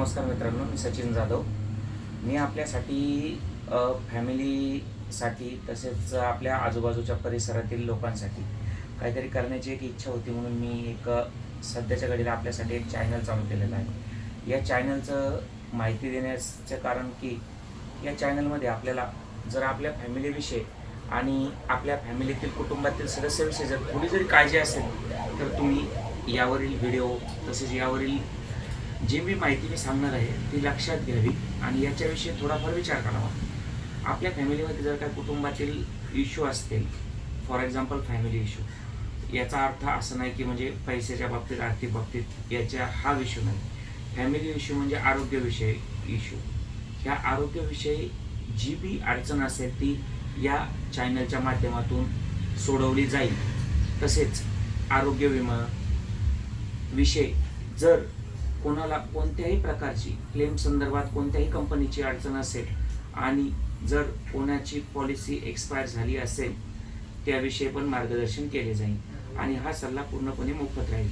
नमस्कार मित्रांनो मी सचिन जाधव. मी आपल्यासाठी फॅमिलीसाठी तसेच आपल्या आजूबाजूच्या परिसरातील लोकांसाठी काहीतरी करण्याची एक इच्छा होती म्हणून मी एक सध्याच्या घडीला आपल्यासाठी एक चॅनल चालू केलेलं आहे. या चॅनलचं माहिती देण्याचं कारण की या चॅनलमध्ये आपल्याला जर आपल्या फॅमिलीविषयी आणि आपल्या फॅमिलीतील कुटुंबातील सदस्याविषयी जर थोडी जरी काळजी असेल तर तुम्ही यावरील व्हिडिओ तसेच यावरील जी मी माहिती मी सांगणार आहे ती लक्षात घ्यावी आणि याच्याविषयी थोडाफार विचार करावा. आपल्या फॅमिलीमध्ये जर काय कुटुंबातील इश्यू असतील फॉर एक्झाम्पल फॅमिली इश्यू याचा अर्थ असं नाही की म्हणजे पैशाच्या बाबतीत आर्थिक बाबतीत याच्या हा म्हणजे विषय नाही. फॅमिली इश्यू म्हणजे आरोग्यविषयी इश्यू ह्या आरोग्यविषयी जी बी अडचण असेल ती या चॅनलच्या माध्यमातून सोडवली जाईल. तसेच आरोग्य विमा विषय जर कोणाला कोणत्याही प्रकारची क्लेम संदर्भात कोणत्याही कंपनीची अडचण असेल आणि जर कोणाची पॉलिसी एक्सपायर झाली असेल त्याविषयी पण मार्गदर्शन केले जाईल. आणि हा सल्ला पूर्णपणे मोफत राहील.